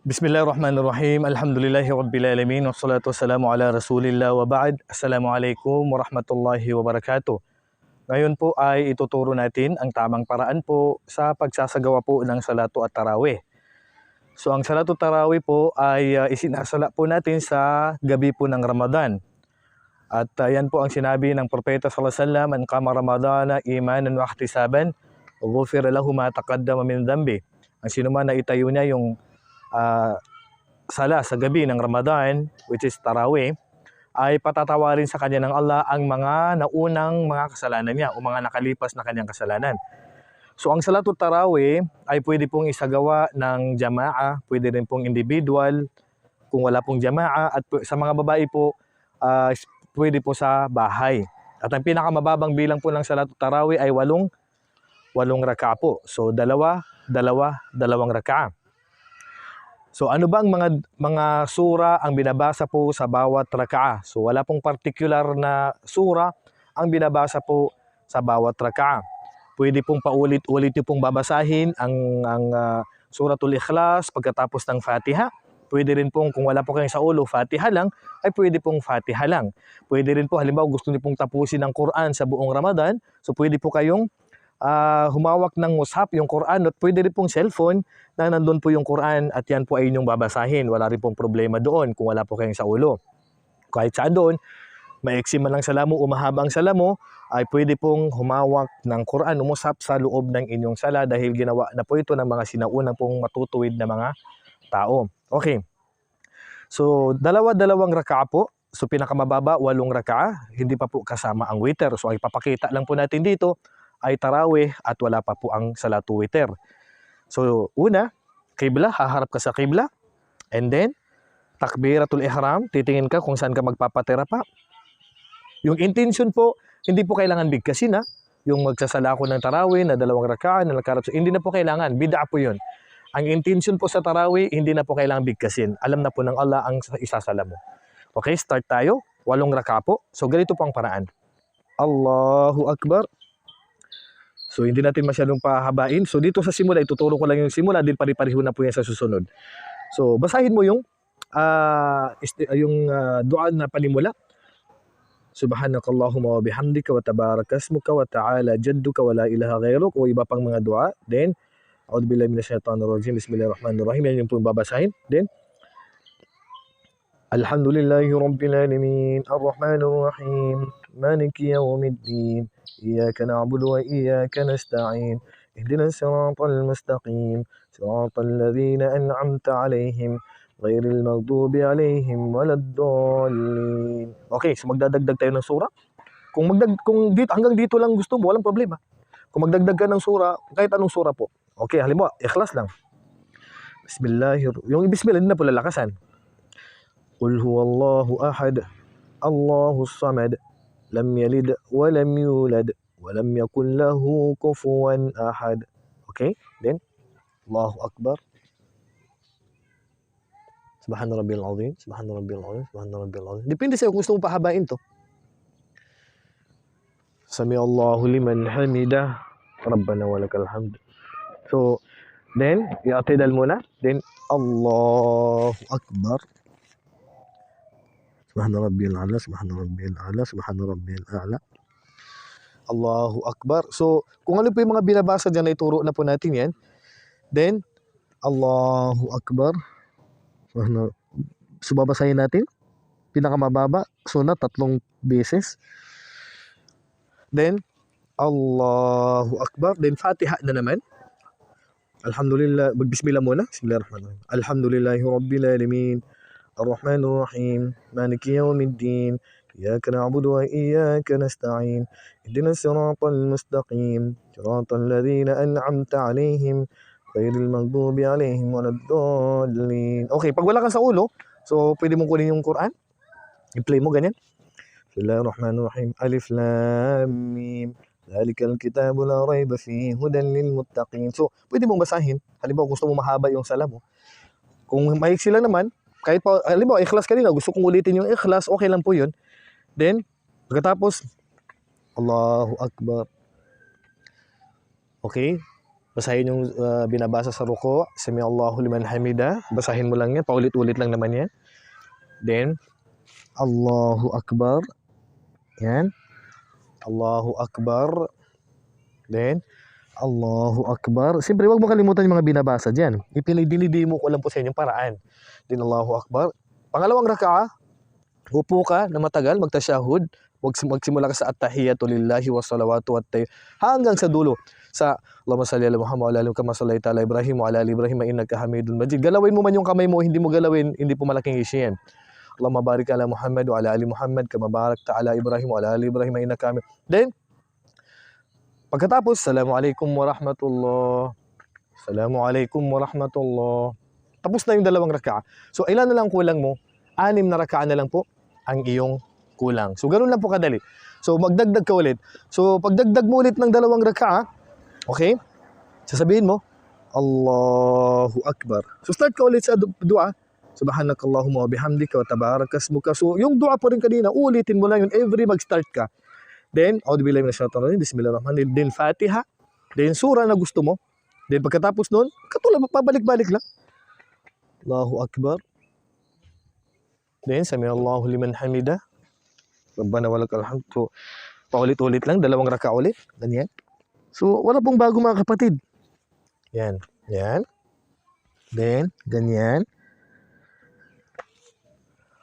Bismillahirrahmanirrahim. Alhamdulillahi Rabbil Alamin. Wassalatu wassalamu ala Rasulillah wa ba'd. Assalamualaikum warahmatullahi wabarakatuh. Ngayon po ay ituturo natin ang tamang paraan po sa pagsasagawa po ng salatu at tarawih. So ang salatu tarawih po ay uh, isinasala po natin sa gabi po ng Ramadan. At uh, yan po ang sinabi ng Propeta sallallahu alaihi wasallam, "Man qama Ramadana imanan wa ihtisaban, ghufira lahu ma taqaddama min dhanbi." Ang sino man na itayo niya yung uh, sala sa gabi ng Ramadan, which is Tarawih, ay patatawarin sa kanya ng Allah ang mga naunang mga kasalanan niya o mga nakalipas na kanyang kasalanan. So ang Salatul Tarawih ay pwede pong isagawa ng jamaa, pwede rin pong individual, kung wala pong jamaa, at sa mga babae po, uh, pwede po sa bahay. At ang pinakamababang bilang po ng Salatul Tarawih ay walong, walong raka po. So dalawa, dalawa, dalawang raka. So ano ba ang mga mga sura ang binabasa po sa bawat rak'a? So wala pong particular na sura ang binabasa po sa bawat rak'a. Pwede pong paulit-ulit niyo pong babasahin ang ang uh, Suratul Ikhlas pagkatapos ng Fatiha. Pwede rin pong kung wala po kayong sa ulo, Fatiha lang, ay pwede pong Fatiha lang. Pwede rin po, halimbawa gusto niyo pong tapusin ang Quran sa buong Ramadan, so pwede po kayong uh, humawak ng mushaf, yung Quran, at pwede rin pong cellphone na nandun po yung Quran at yan po ay inyong babasahin. Wala rin pong problema doon kung wala po kayong sa ulo. Kahit saan doon, maiksi man lang salamo o mahaba ang salamo, ay pwede pong humawak ng Quran, umusap sa loob ng inyong sala dahil ginawa na po ito ng mga sinaunang pong matutuwid na mga tao. Okay. So, dalawa-dalawang raka po. So, pinakamababa, walong raka. Hindi pa po kasama ang wither. So, ay papakita lang po natin dito ay tarawih at wala pa po ang salatu witr. So, una, kibla, haharap ka sa kibla. And then, takbiratul ihram, titingin ka kung saan ka magpapatira pa. Yung intention po, hindi po kailangan bigkasin ha. Yung magsasala ko ng tarawih na dalawang rakaan na nakarap sa, hindi na po kailangan, bid'a po yun. Ang intention po sa tarawih, hindi na po kailangan bigkasin. Alam na po ng Allah ang isasala mo. Okay, start tayo. Walong raka po. So, ganito po ang paraan. Allahu Akbar. So hindi natin masyadong pahabain. So dito sa simula, ituturo ko lang yung simula, din pari-pareho na po yan sa susunod. So basahin mo yung uh, yung uh, dua na panimula. Subhanakallahumma wa bihamdika wa tabarakasmuka wa ta'ala jadduka wa la ilaha ghayruk o iba pang mga dua. Then, A'udhu billahi minasyaitanir rajim. Bismillahirrahmanirrahim. Yan yung po babasahin. Then, Alhamdulillahi Rabbil Alamin. Ar-Rahmanir Rahim. Maliki Yawmiddin. إياك نعبد وإياك نستعين اهدنا الصراط المستقيم صراط الذين أنعمت عليهم غير المغضوب عليهم ولا الضالين Okay, so magdadagdag tayo ng sura. Kung magdag kung dito hanggang dito lang gusto mo, walang problema. Kung magdagdag ka ng sura, kahit anong sura po. Okay, halimbawa, ikhlas lang. Bismillahir yung bismillah din na po lalakasan. Qul huwallahu ahad. Allahus samad. لم يلد ولم يولد ولم يكن له كفوا أحد. okay then الله أكبر. سبحان ربي العظيم سبحان ربي العظيم سبحان ربي العظيم. Depende kung gusto mong pahabain to. سمع الله لمن حمده. ربنا ولك الحمد. So then يعتدل muna then الله أكبر. سبحان ربي الأعلى سبحان ربي الأعلى سبحان ربي الأعلى Allahu Akbar. So, kung ano po yung mga binabasa dyan, ituro na po natin yan. Then, Allahu Akbar. So, babasahin natin. Pinakamababa. Sunat, tatlong beses. Then, Allahu Akbar. Then, Fatiha na naman. Alhamdulillah. Magbismillah muna. Bismillahirrahmanirrahim. Alhamdulillahi Rabbil Alamin. الرحمن الرحيم مالك يوم الدين إياك نعبد وإياك نستعين اهدنا الصراط المستقيم صراط الذين أنعمت عليهم غير المغضوب عليهم ولا الضالين Okay, pag wala ka sa ulo, so pwede mong kunin yung Quran. I-play mo ganyan. Bismillahirrahmanirrahim. Alif Lam Mim. ذلك الكتاب لا ريب فيه هدى للمتقين. So, pwede mong basahin. Halimbawa, gusto mo mahaba yung sala mo. Kung maiksi lang naman, kahit pa, mo, ikhlas kanina, gusto kong ulitin yung ikhlas, okay lang po yun. Then, pagkatapos, Allahu Akbar. Okay? Basahin yung ah, binabasa sa ruko. Sami Allahu liman hamida. Basahin mo lang yan. Paulit-ulit lang naman yan. Then, Allahu Akbar. Yan. Allahu Akbar. Then, Allahu Akbar. Siyempre, huwag mo kalimutan yung mga binabasa dyan. Ipinidinidimo ko lang po sa inyong paraan. Then, Allahu Akbar. Pangalawang raka'a, upo ka na matagal, magtasyahud. Wag magsimula ka sa attahiyatu lillahi wa salawatu at hanggang sa dulo sa Allahumma salli ala Muhammad wa ala kama sallaita ala Ibrahim wa ala ali Ibrahim innaka Hamidun Majid. Galawin mo man yung kamay mo, hindi mo galawin, hindi po malaking issue yan. Allahumma barik ala Muhammad wa ala ali Muhammad kama barakta ala Ibrahim wa ala ali Ibrahim innaka Hamid. Then pagkatapos, Assalamualaikum warahmatullah. Assalamualaikum warahmatullah. Tapos na yung dalawang raka'a. So ilan na lang kulang mo? Anim na raka'a na lang po ang iyong kulang. So ganun lang po kadali. So magdagdag ka ulit. So pagdagdag mo ulit ng dalawang raka'a, okay? Sasabihin mo, Allahu Akbar. So start ka ulit sa du- dua. Subhanakallahumma wa bihamdika wa tabarakasmuka. So yung dua po rin kanina, ulitin mo lang yun every mag-start ka. Then, A'udhu billahi minash shaitanir rajim. Bismillahirrahmanirrahim. Then Fatiha. Then sura na gusto mo. Then pagkatapos nun, katulad pabalik-balik lang. Allahu Akbar. Then, Sami Allahu liman hamida. Rabbana walakal hamd. So, paulit-ulit lang, dalawang raka ulit. Ganyan. So, wala pong bago mga kapatid. Yan. Yan. Then, ganyan.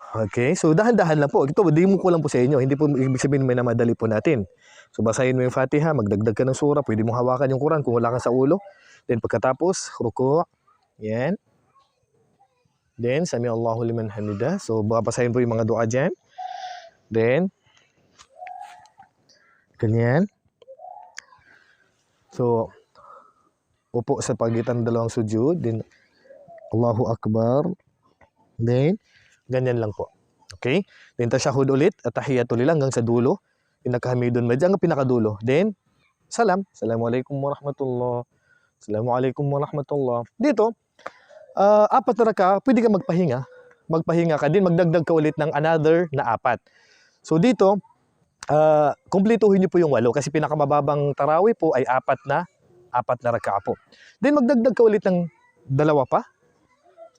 Okay, so dahan-dahan lang po. Ito, di mo ko lang po sa inyo. Hindi po ibig sabihin may namadali po natin. So, basahin mo yung Fatiha, magdagdag ka ng sura. Pwede mong hawakan yung Quran kung wala kang sa ulo. Then, pagkatapos, ruko. Yan. Then, Sami Allahu liman hamida. So, babasahin po yung mga dua dyan. Then, ganyan. So, upo sa pagitan ng dalawang sujud. Then, Allahu Akbar. Then, ganyan lang po. Okay? Then, tasyahud ulit at tahiyatul lillah hanggang sa dulo. Pinakahamidun medyo hanggang pinakadulo. Then, salam. Assalamualaikum warahmatullah. Assalamualaikum warahmatullah. Dito, ah, apat na raka, pwede ka magpahinga. Magpahinga ka din, magdagdag ka ulit ng another na apat. So dito, ah, kumpletuhin niyo po yung walo kasi pinakamababang tarawih po ay apat na apat na raka po. Then magdagdag ka ulit ng dalawa pa.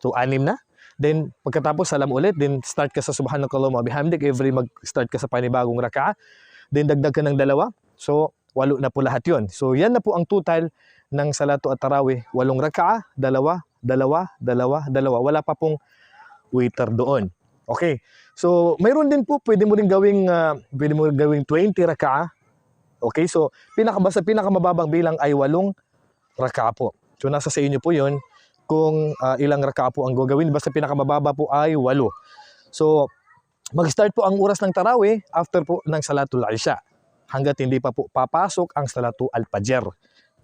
So anim na. Then pagkatapos salam ulit, then start ka sa subhanakallahumma bihamdik every mag-start ka sa panibagong raka. Then dagdag ka ng dalawa. So walo na po lahat 'yon. So yan na po ang total ng salatu at tarawih. Walong raka, dalawa, dalawa, dalawa, dalawa. Wala pa pong waiter doon. Okay. So, mayroon din po, pwede mo rin gawing, ah, pwede mo rin gawing 20 raka'a. Okay, so, pinaka, basta pinakamababang bilang ay walong raka'a po. So, nasa sa inyo po yun kung ah, ilang raka'a po ang gagawin. Basta pinakamababa po ay walo. So, mag-start po ang oras ng tarawih after po ng salatul isha hanggat hindi pa po papasok ang salatu al-fajr.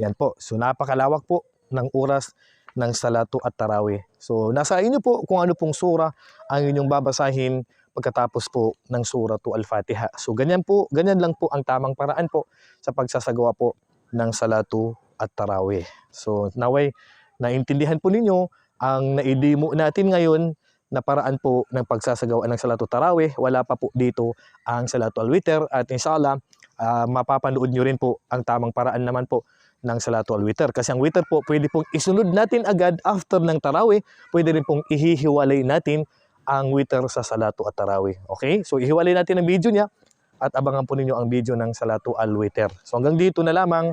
Yan po. So, napakalawak po ng oras ng salatu at tarawih. So, nasa inyo po kung ano pong sura ang inyong babasahin pagkatapos po ng suratu al-Fatiha. So, ganyan po, ganyan lang po ang tamang paraan po sa pagsasagawa po ng salatu at tarawih. So, naway, naintindihan po ninyo ang naidimo natin ngayon na paraan po ng pagsasagawa ng salatu tarawih. Wala pa po dito ang salatu al-witr at inshallah, ah, mapapanood nyo rin po ang tamang paraan naman po ng salatu al-witr. Kasi ang witr po, pwede pong isunod natin agad after ng tarawih. Pwede rin pong ihihiwalay natin ang witr sa salatu at tarawih. Okay? So, ihiwalay natin ang video niya at abangan po ninyo ang video ng salatu al-witr. So, hanggang dito na lamang.